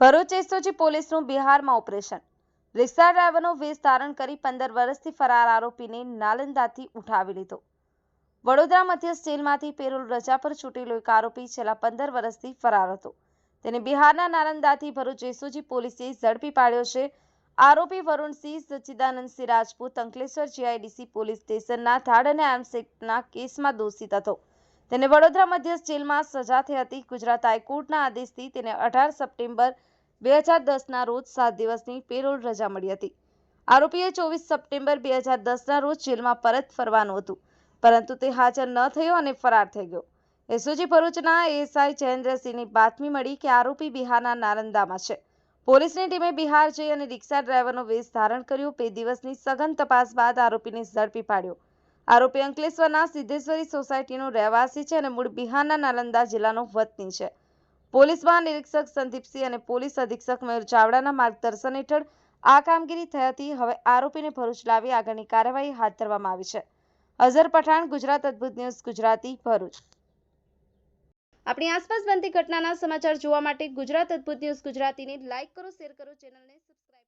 Bharuch SOG પોલીસનું બિહારમાં operation. રિક્ષા ડ્રાઈવરનો વેશ ધારણ કરી પંદર વર્ષથી ફરાર આરોપીને નાલંદાથી ઉઠાવી લીધો. વડોદરા મધ્યસ્થ જેલમાંથી પેરોલ રજા પર છૂટેલો એક આરોપી છેલ્લા પંદર વર્ષથી ફરાર હતો. તેને બિહારના નાલંદાથી ભરૂચ એસઓજી પોલીસે ઝડપી પાડ્યો છે. આરોપી વરુણસિંહ સચ્ચિદાનંદસિંહ રાજપૂત અંકલેશ્વર જીઆઈડીસી પોલીસ સ્ટેશનના ધાડ અને આર્મ્સ એક્ટના કેસમાં દોષિત હતો. તેને વડોદરા મધ્ય જેલમાં સજા થઈ હતી. ગુજરાત હાઈકોર્ટના આદેશથી તેને અઢાર સપ્ટેમ્બર બે હજાર દસના રોજ સાત દિવસની પેરોલ રજા મળી હતી. આરોપીએ ચોવીસ સપ્ટેમ્બર બે હજાર દસના રોજ જેલમાં પરત ફરવાનું હતું. પરંતુ તે હાજર ન થયો અને ફરાર થઈ ગયો. એસઓજી ભરૂચના એએસઆઈ જયેન્દ્રસિંહની બાતમી મળી કે આરોપી બિહારના નાલંદામાં છે. પોલીસની ટીમે બિહાર જઈ અને રિક્ષા ડ્રાઈવરનો વેશ ધારણ કર્યો. બે દિવસની સઘન તપાસ બાદ આરોપીને ઝડપી પાડ્યો. આરોપી અંકલેશ્વરના સિદ્ધેશ્વરી સોસાયટીનો રહેવાસી છે અને મૂળ બિહારના નાલંદા જિલ્લાનો વતની છે. પોલીસ મહાનિરીક્ષક સંદીપસિંહ અને પોલીસ અધિક્ષક મયુર ચાવડાના માર્ગદર્શન હેઠળ આ કામગીરી થઈ હતી. હવે આરોપીને ભરૂચ લાવી આગળની કાર્યવાહી હાથ ધરવામાં આવી છે. અઝર પઠાણ, ગુજરાત અદભુત ન્યૂઝ, ગુજરાતી ભરૂચ. આપણી આસપાસ બનતી ઘટનાના સમાચાર જોવા માટે ગુજરાત અદભુત ન્યૂઝ ગુજરાતીને લાઇક કરો, શેર કરો, ચેનલને સબસ્ક્રાઇબ